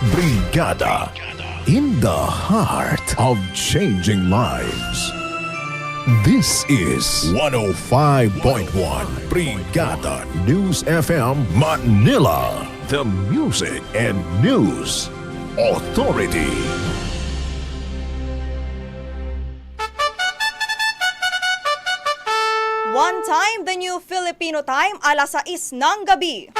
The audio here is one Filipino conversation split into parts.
Brigada in the heart of changing lives. This is 105.1 Brigada News FM Manila. The music and news authority. One time, the new Filipino time, alas 6 ng gabi.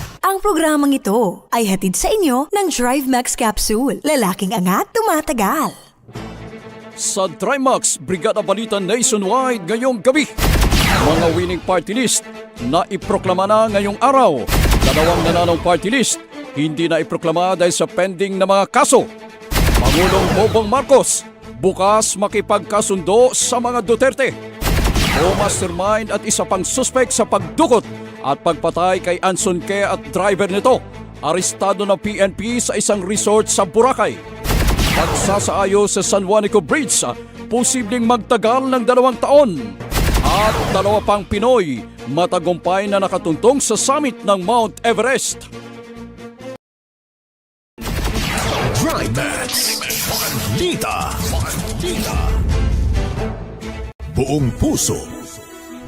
Ang programang ito ay hatid sa inyo ng Drive Max Capsule. Lalaking angat, tumatagal. sa Trimax Brigada Balita Nationwide ngayong gabi. Mga winning party list na iproklama na ngayong araw. Dalawang nananong party list hindi na iproklama dahil sa pending na mga kaso. Pangulong Bobong Marcos bukas makipagkasundo sa mga Duterte. O mastermind at isa pang suspect sa pagdukot at pagpatay kay Anson Ke at driver nito. Arestado ng PNP sa isang resort sa Boracay. Pagsasaayo sa San Juanico Bridge, posibleng magtagal ng dalawang taon. At dalawa pang Pinoy, matagumpay na nakatuntong sa summit ng Mount Everest. Balita. Balita. Buong puso.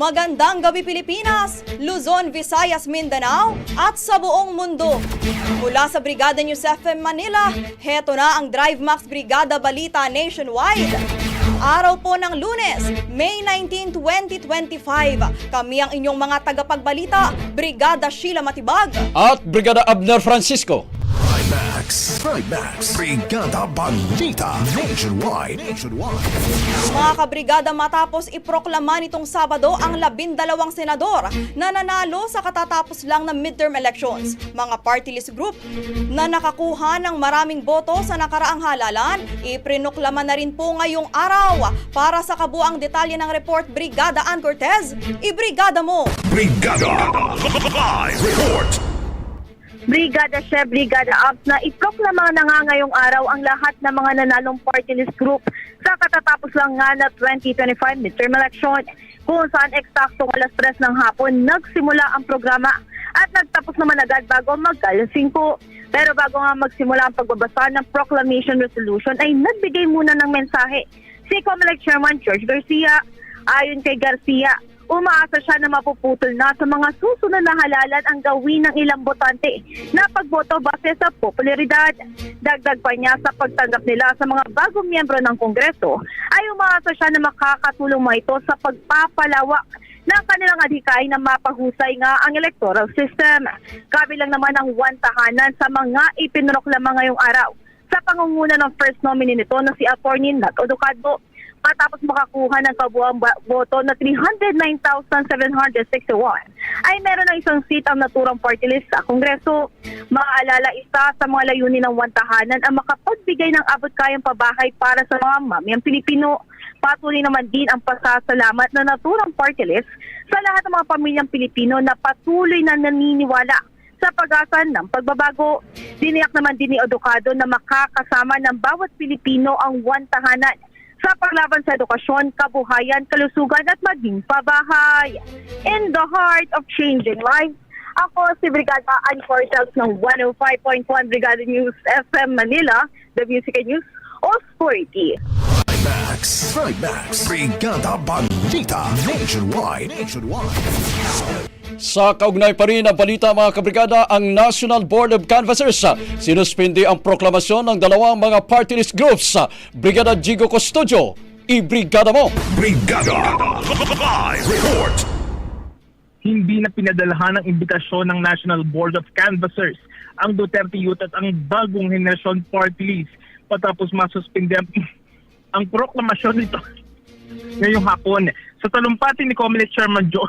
Magandang gabi Pilipinas, Luzon, Visayas, Mindanao at sa buong mundo. Mula sa Brigada News FM Manila, heto na ang Drive Max Brigada Balita Nationwide. Araw po ng lunes, May 19, 2025. Kami ang inyong mga tagapagbalita, Brigada Sheila Matibag. At Brigada Abner Francisco. Max. Thrive Max. Brigada Balita Nationwide. Nationwide. Mga kabrigada matapos iproklama nitong Sabado ang labindalawang senador na nanalo sa katatapos lang ng midterm elections. Mga party list group na nakakuha ng maraming boto sa nakaraang halalan, iprinoklama na rin po ngayong araw. Para sa kabuang detalye ng report, Brigada Ann Cortez, ibrigada mo! Brigada. Live report. Brigada Chef, Brigada Ups na iproklama na nga ngayong araw ang lahat ng mga nanalong party list group sa katatapos lang nga na 2025 midterm election kung saan eksaktong alas 3 ng hapon nagsimula ang programa at nagtapos naman agad bago mag-alas 5. Pero bago nga magsimula ang pagbabasa ng proclamation resolution ay nagbigay muna ng mensahe si Comelec Chairman George Garcia. Ayon kay Garcia, Umaasa siya na mapuputol na sa mga susunod na halalan ang gawin ng ilang botante na pagboto base sa popularidad. Dagdag pa niya sa pagtanggap nila sa mga bagong miyembro ng Kongreso ay umaasa siya na makakatulong mo ito sa pagpapalawak ng kanilang adhikay na mapahusay nga ang electoral system. Kabilang naman ang one tahanan sa mga ipinroklama ngayong araw sa pangunguna ng first nominee nito na si Atty. Nat Oducado matapos makakuha ng kabuang boto na 309,761 ay meron ng isang seat ang naturang party list sa Kongreso. Maaalala isa sa mga layunin ng wantahanan ang makapagbigay ng abot kayang pabahay para sa mga mamayang Pilipino. Patuloy naman din ang pasasalamat na naturang party list sa lahat ng mga pamilyang Pilipino na patuloy na naniniwala sa pag-asa ng pagbabago. Diniyak naman din ni Odocado na makakasama ng bawat Pilipino ang one tahanan sa paglaban sa edukasyon, kabuhayan, kalusugan at maging pabahay. In the heart of changing lives, ako si Brigada Ann Cortels ng 105.1 Brigada News FM Manila, the Music and News Authority. Max, Max, Brigada Balita Nationwide. Nationwide. Sa kaugnay pa rin ang balita mga kabrigada, ang National Board of Canvassers ah, sinuspindi ang proklamasyon ng dalawang mga party list groups. ah, Brigada Jigo Custodio, i-brigada mo! Brigada Live Report hindi na pinadalahan ng imbitasyon ng National Board of Canvassers ang Duterte Youth at ang bagong henerasyon party list patapos masuspindi ang, ang proklamasyon nito ngayong hapon. Sa talumpati ni Comelec Chairman Joe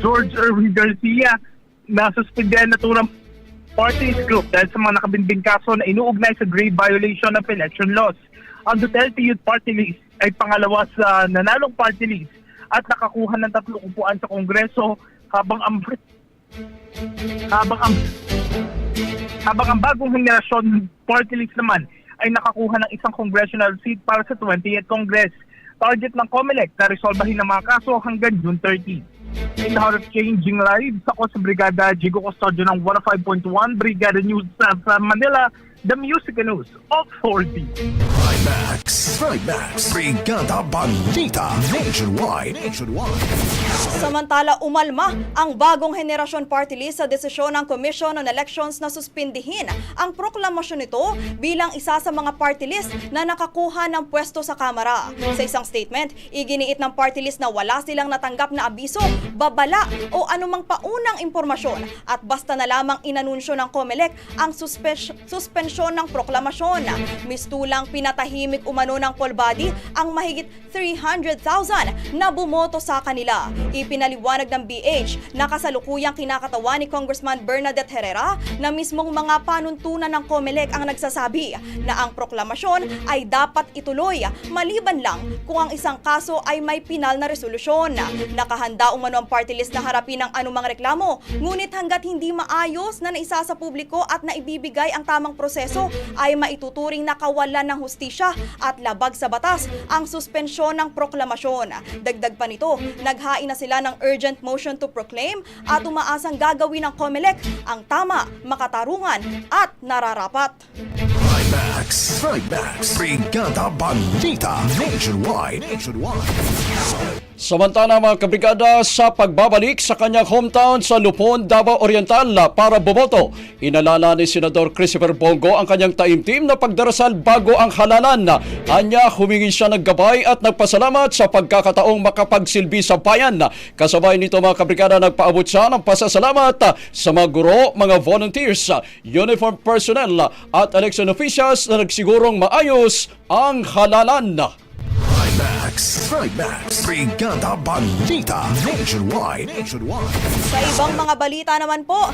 George Erwin Garcia, nasuspindihan na turang party list group dahil sa mga nakabinbing kaso na inuugnay sa grave violation of election laws. Ang Duterte Youth Party List ay pangalawa sa nanalong party list at nakakuha ng tatlong upuan sa Kongreso habang ang habang ang habang ang bagong henerasyon party list naman ay nakakuha ng isang congressional seat para sa 28th Congress. Target ng COMELEC na resolbahin ng mga kaso hanggang June 30. In the heart of changing lives, ako sa Brigada Jigo Custodio ng 105.1 Brigada News sa Manila, the music and news authority. Max, Max, Brigada Balita Nationwide. Nationwide. Samantala, umalma ang bagong henerasyon party list sa desisyon ng Commission on Elections na suspindihin ang proklamasyon nito bilang isa sa mga party list na nakakuha ng pwesto sa Kamara. Sa isang statement, iginiit ng party list na wala silang natanggap na abiso, babala o anumang paunang impormasyon at basta na lamang inanunsyo ng COMELEC ang suspes- suspensyon ng proklamasyon. Mistulang pinatahimik umano ng poll body ang mahigit 300,000 na bumoto sa kanila. Ipinaliwanag ng BH na kasalukuyang kinakatawan ni Congressman Bernadette Herrera na mismong mga panuntunan ng COMELEC ang nagsasabi na ang proklamasyon ay dapat ituloy maliban lang kung ang isang kaso ay may pinal na resolusyon. Nakahanda umano ang party list na harapin ang anumang reklamo, ngunit hanggat hindi maayos na naisa sa publiko at naibibigay ang tamang proseso ay maituturing na kawalan ng hustisya at labag sa batas ang suspensyon ng proklamasyon. Dagdag pa nito, naghain na sila ng urgent motion to proclaim at umaasang gagawin ng COMELEC ang tama, makatarungan at nararapat. Max, Max, Brigada Balita Nationwide. Nationwide. Samantala mga kabrigada sa pagbabalik sa kanyang hometown sa Lupon, Davao Oriental para bumoto, inalala ni Senador Christopher Bongo ang kanyang taimtim na pagdarasal bago ang halalan. Anya humingi siya ng gabay at nagpasalamat sa pagkakataong makapagsilbi sa bayan. Kasabay nito mga kabrigada nagpaabot siya ng pasasalamat sa mga guro, mga volunteers, uniform personnel at election officials na nagsigurong maayos ang halalan. Max, Max, Brigada Balita Nationwide. Nationwide. Sa ibang mga balita naman po,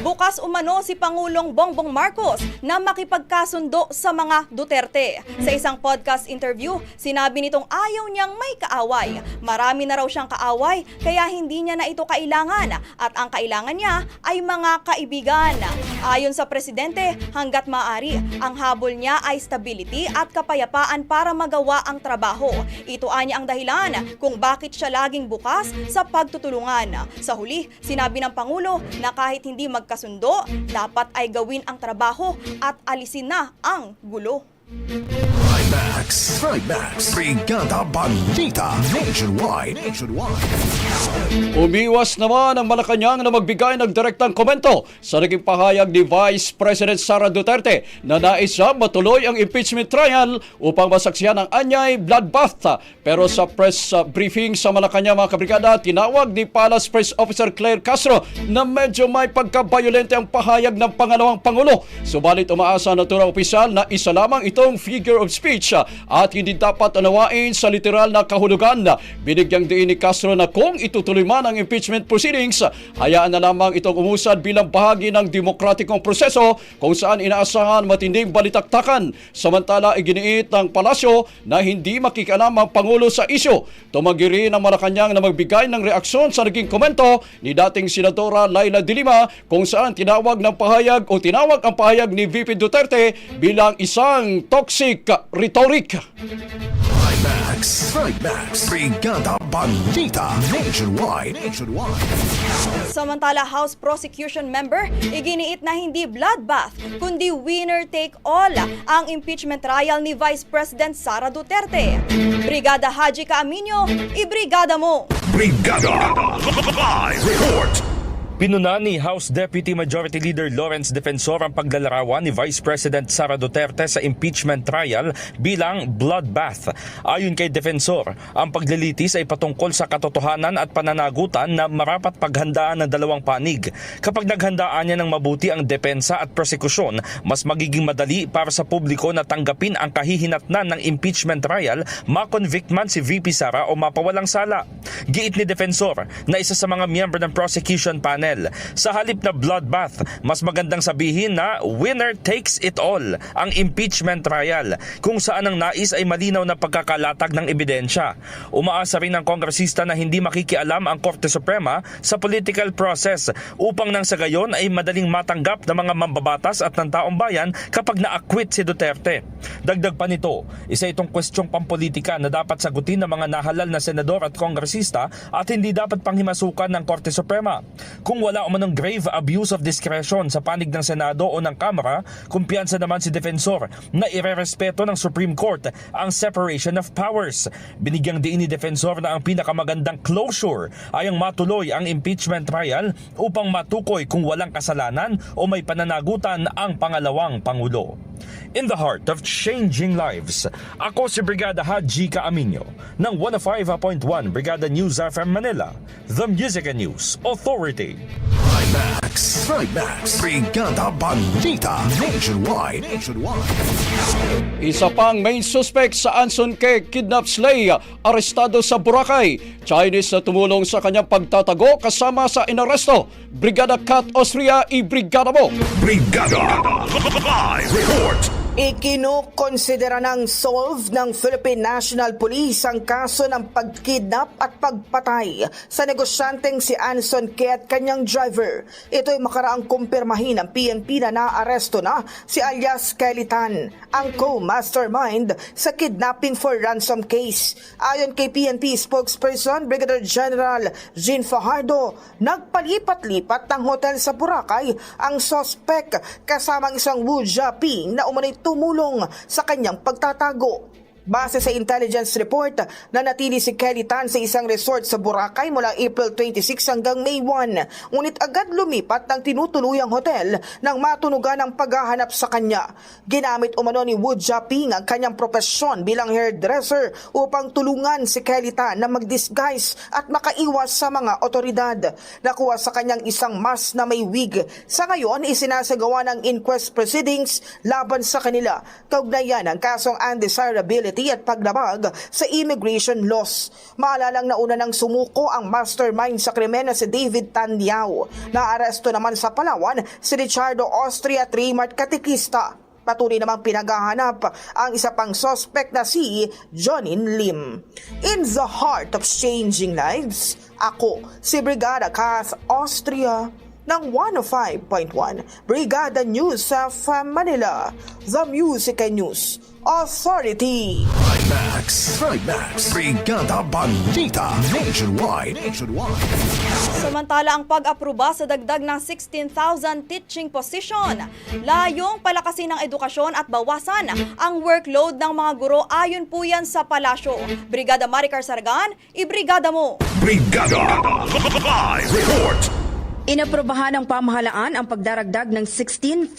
bukas umano si Pangulong Bongbong Marcos na makipagkasundo sa mga Duterte. Sa isang podcast interview, sinabi nitong ayaw niyang may kaaway. Marami na raw siyang kaaway, kaya hindi niya na ito kailangan at ang kailangan niya ay mga kaibigan. Ayon sa presidente, hanggat maaari, ang habol niya ay stability at kapayapaan para magawa ang trabaho. Ito anya ang dahilan kung bakit siya laging bukas sa pagtutulungan. Sa huli, sinabi ng Pangulo na kahit hindi magkasundo, dapat ay gawin ang trabaho at alisin na ang gulo. Max, Trimax. Trimax. Brigada Balita. Nationwide. Nationwide. Umiwas naman ang Malacanang na magbigay ng direktang komento sa naging pahayag ni Vice President Sara Duterte na nais siya matuloy ang impeachment trial upang masaksihan ang anyay bloodbath. Pero sa press uh, briefing sa Malacanang mga kabrigada, tinawag ni Palace Press Officer Claire Castro na medyo may pagka-violente ang pahayag ng pangalawang Pangulo. Subalit umaasa na turang opisyal na isa lamang itong figure of speech uh, at hindi dapat unawain sa literal na kahulugan. Binigyang diin ni Castro na kung itutuloy man ang impeachment proceedings, hayaan na lamang itong umusad bilang bahagi ng demokratikong proseso kung saan inaasahan matinding balitaktakan. Samantala, iginiit ng palasyo na hindi makikialam ang Pangulo sa isyo. Tumagi rin ang Malacanang na magbigay ng reaksyon sa naging komento ni dating Senadora Laila de Lima kung saan tinawag ng pahayag o tinawag ang pahayag ni VP Duterte bilang isang toxic rhetoric. Trimax. Trimax. Brigada Balita. Nationwide. Nationwide. Samantala, House Prosecution Member, iginiit na hindi bloodbath, kundi winner take all ang impeachment trial ni Vice President Sara Duterte. Brigada Haji Kaaminyo, ibrigada mo! Brigada. Live report. Pinuna ni House Deputy Majority Leader Lawrence Defensor ang paglalarawan ni Vice President Sara Duterte sa impeachment trial bilang bloodbath. Ayon kay Defensor, ang paglilitis ay patungkol sa katotohanan at pananagutan na marapat paghandaan ng dalawang panig. Kapag naghandaan niya ng mabuti ang depensa at prosekusyon, mas magiging madali para sa publiko na tanggapin ang kahihinatnan ng impeachment trial, makonvict man si VP Sara o mapawalang sala. Giit ni Defensor na isa sa mga miyembro ng prosecution panel sa halip na bloodbath, mas magandang sabihin na winner takes it all ang impeachment trial kung saan ang nais ay malinaw na pagkakalatag ng ebidensya. Umaasa rin ang kongresista na hindi makikialam ang Korte Suprema sa political process upang nang sa gayon ay madaling matanggap ng mga mambabatas at ng taong bayan kapag na-acquit si Duterte. Dagdag pa nito, isa itong kwestyong pampolitika na dapat sagutin ng mga nahalal na senador at kongresista at hindi dapat panghimasukan ng Korte Suprema. Kung wala umanong grave abuse of discretion sa panig ng Senado o ng Kamara, kumpiyansa naman si Defensor na irerespeto ng Supreme Court ang separation of powers. Binigyang diin ni Defensor na ang pinakamagandang closure ay ang matuloy ang impeachment trial upang matukoy kung walang kasalanan o may pananagutan ang pangalawang Pangulo. In the heart of changing lives, ako si Brigada Haji Kaaminyo ng 105.1 Brigada News FM Manila, The Music and News Authority. Trimax. Trimax. Brigada Balita. Nationwide. Nationwide. Isa pang main suspect sa Anson K. kidnap slay, arestado sa Boracay. Chinese na tumulong sa kanyang pagtatago kasama sa inaresto. Brigada Kat Austria, i-brigada mo! Brigada. Live report. Ikinukonsidera ng solve ng Philippine National Police ang kaso ng pagkidnap at pagpatay sa negosyanteng si Anson K at kanyang driver. Ito ay makaraang kumpirmahin ng PNP na naaresto na si alias Kelly Tan, ang co-mastermind sa kidnapping for ransom case. Ayon kay PNP spokesperson Brigadier General Jean Fajardo, nagpalipat-lipat ng hotel sa Boracay ang sospek kasamang isang Wu Jiaping na umunay tumulong sa kanyang pagtatago. Base sa intelligence report, nanatili si Kelly Tan sa isang resort sa Boracay mula April 26 hanggang May 1. Ngunit agad lumipat ng tinutuluyang hotel nang matunugan ang paghahanap sa kanya. Ginamit umano ni Wu Jiaping ang kanyang propesyon bilang hairdresser upang tulungan si Kelly Tan na mag-disguise at makaiwas sa mga otoridad. Nakuha sa kanyang isang mask na may wig. Sa ngayon, isinasagawa ng inquest proceedings laban sa kanila. Kaugnayan ang kasong undesirability at paglabag sa immigration laws. Maalalang nauna nang sumuko ang mastermind sa krimen na si David Tandiao. Naaresto naman sa Palawan si Richardo Austria Trimart Katikista. Patuloy namang pinaghahanap ang isa pang suspect na si Jonin Lim. In the heart of changing lives, ako si Brigada Kath Austria ng 105.1 Brigada News of Manila, The Music and News Authority. Trimax, Trimax, Brigada Balita Nationwide. Nationwide. Samantala ang pag-aproba sa dagdag ng 16,000 teaching position. Layong palakasin ang edukasyon at bawasan ang workload ng mga guro ayon po yan sa palasyo. Brigada Maricar Sargan, ibrigada mo! Brigada Live Report. Inaprobahan ng pamahalaan ang pagdaragdag ng 16,000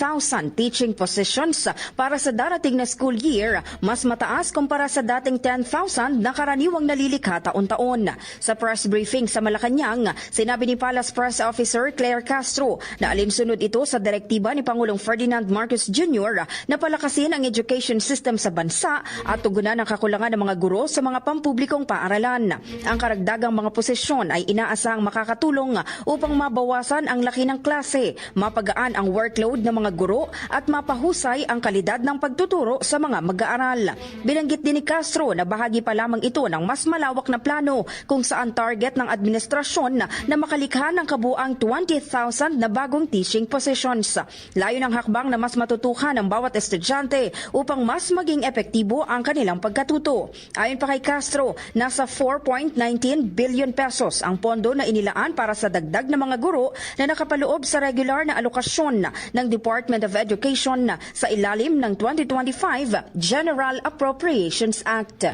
teaching positions para sa darating na school year, mas mataas kumpara sa dating 10,000 na karaniwang nalilikha taon-taon. Sa press briefing sa Malacanang, sinabi ni Palace Press Officer Claire Castro na alinsunod ito sa direktiba ni Pangulong Ferdinand Marcos Jr. na palakasin ang education system sa bansa at tugunan ang kakulangan ng mga guro sa mga pampublikong paaralan. Ang karagdagang mga posisyon ay inaasahang makakatulong upang mabawasan ang laki ng klase, mapagaan ang workload ng mga guro at mapahusay ang kalidad ng pagtuturo sa mga mag-aaral. Binanggit din ni Castro na bahagi pa lamang ito ng mas malawak na plano kung saan target ng administrasyon na makalikha ng kabuang 20,000 na bagong teaching positions. Layo ng hakbang na mas matutukan ng bawat estudyante upang mas maging epektibo ang kanilang pagkatuto. Ayon pa kay Castro, nasa 4.19 billion pesos ang pondo na inilaan para sa dagdag ng mga guro na nakapaloob sa regular na alokasyon ng Department of Education sa ilalim ng 2025 General Appropriations Act.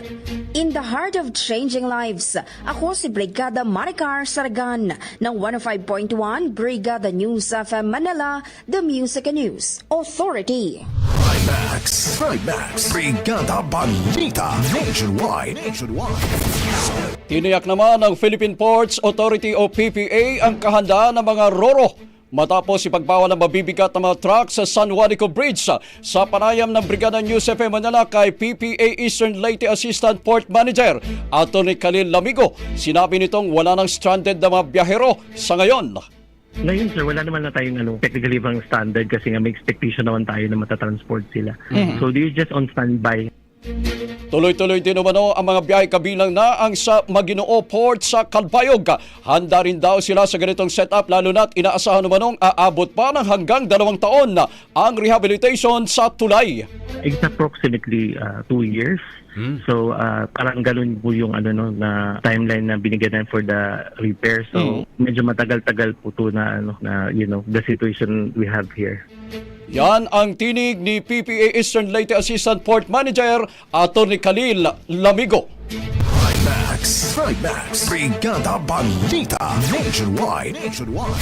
In the heart of changing lives, ako si Brigada Maricar Sargan ng 105.1 Brigada News of Manila, The Music News Authority. Trimax, Trimax, Brigada Balita Nationwide. Nationwide. Tiniyak naman ng Philippine Ports Authority o PPA ang kahandaan ng mga roro matapos ipagbawal ang mabibigat na mga truck sa San Juanico Bridge sa panayam ng Brigada News FM Manila kay PPA Eastern Leyte Assistant Port Manager Atty. Khalil Lamigo. Sinabi nitong wala nang stranded na mga biyahero sa ngayon. Ngayon sir, wala naman na tayong ano, technically bang standard kasi nga may expectation naman tayo na matatransport sila. So they're just on standby. Tuloy-tuloy din umano ang mga biyahe kabilang na ang sa Maginoo Port sa Kalbayog. Handa rin daw sila sa ganitong setup lalo na't inaasahan umanong aabot pa ng hanggang dalawang taon na ang rehabilitation sa tulay. It's approximately uh, two years. So uh, parang ganun po yung ano no na timeline na binigyan natin for the repair. So medyo matagal-tagal po to na ano na you know the situation we have here. Yan ang tinig ni PPA Eastern Leyte Assistant Port Manager Atty. Khalil Lamigo. Trimax, Trimax, Brigada Balita Nationwide. Nationwide.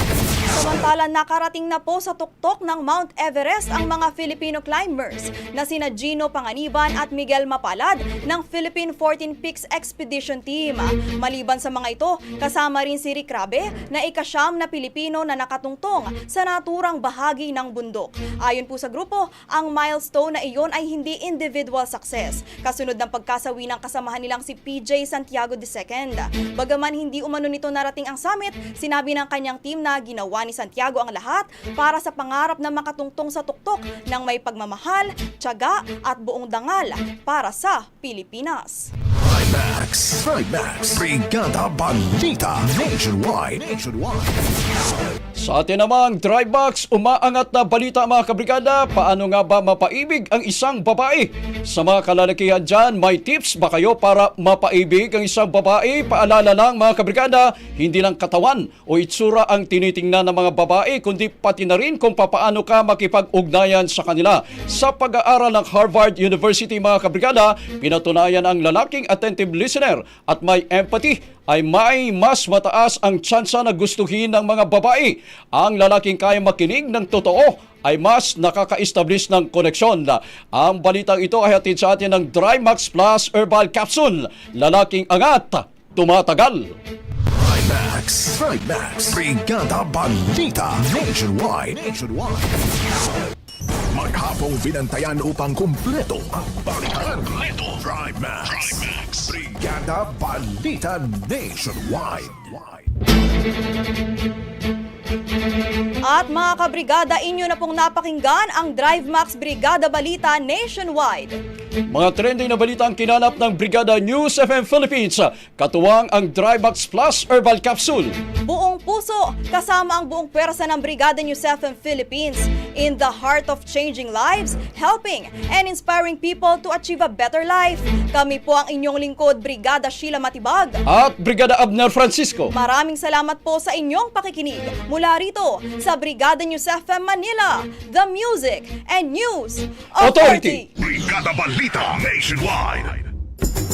Samantala nakarating na po sa tuktok ng Mount Everest ang mga Filipino climbers na sina Gino Panganiban at Miguel Mapalad ng Philippine 14 Peaks Expedition Team. Maliban sa mga ito, kasama rin si Rick Rabe na ikasyam na Pilipino na nakatungtong sa naturang bahagi ng bundok. Ayon po sa grupo, ang milestone na iyon ay hindi individual success. Kasunod ng pagkasawi ng kasamahan nilang si PJ Santiago II. Bagaman hindi umano nito narating ang summit, sinabi ng kanyang team na ginawa ni Santiago ang lahat para sa pangarap na makatungtong sa tuktok ng may pagmamahal, tiyaga at buong dangal para sa Pilipinas. Trimax, Trimax, Brigada Balita Nationwide. Nationwide. Sa atin namang dry box, umaangat na balita mga kabrigada, paano nga ba mapaibig ang isang babae? Sa mga kalalakihan dyan, may tips ba kayo para mapaibig ang isang babae? Paalala lang mga kabrigada, hindi lang katawan o itsura ang tinitingnan ng mga babae, kundi pati na rin kung papaano ka makipag-ugnayan sa kanila. Sa pag-aaral ng Harvard University mga kabrigada, pinatunayan ang lalaking attentive listener at may empathy ay may mas mataas ang tsansa na gustuhin ng mga babae. Ang lalaking kaya makinig ng totoo ay mas nakaka-establish ng koneksyon. Ang balitang ito ay hatid sa atin ng Drymax Plus Herbal Capsule. Lalaking angat, tumatagal. Trimax, Trimax, Brigada Balita Nationwide. Nationwide. Maghapong binantayan upang kumpleto ang balitan. Kumpleto. Brigada Balita Nationwide. At mga kabrigada, inyo na pong napakinggan ang Drive Max Brigada Balita Nationwide. Mga trending na balita ang kinanap ng Brigada News FM Philippines. Katuwang ang Drybox Plus Herbal Capsule. Buong puso kasama ang buong pwersa ng Brigada News FM Philippines in the heart of changing lives, helping and inspiring people to achieve a better life. Kami po ang inyong lingkod, Brigada Sheila Matibag. At Brigada Abner Francisco. Maraming salamat po sa inyong pakikinig mula rito sa Brigada News FM Manila, the Music and News Authority. Authority. Brigada Balita Nationwide.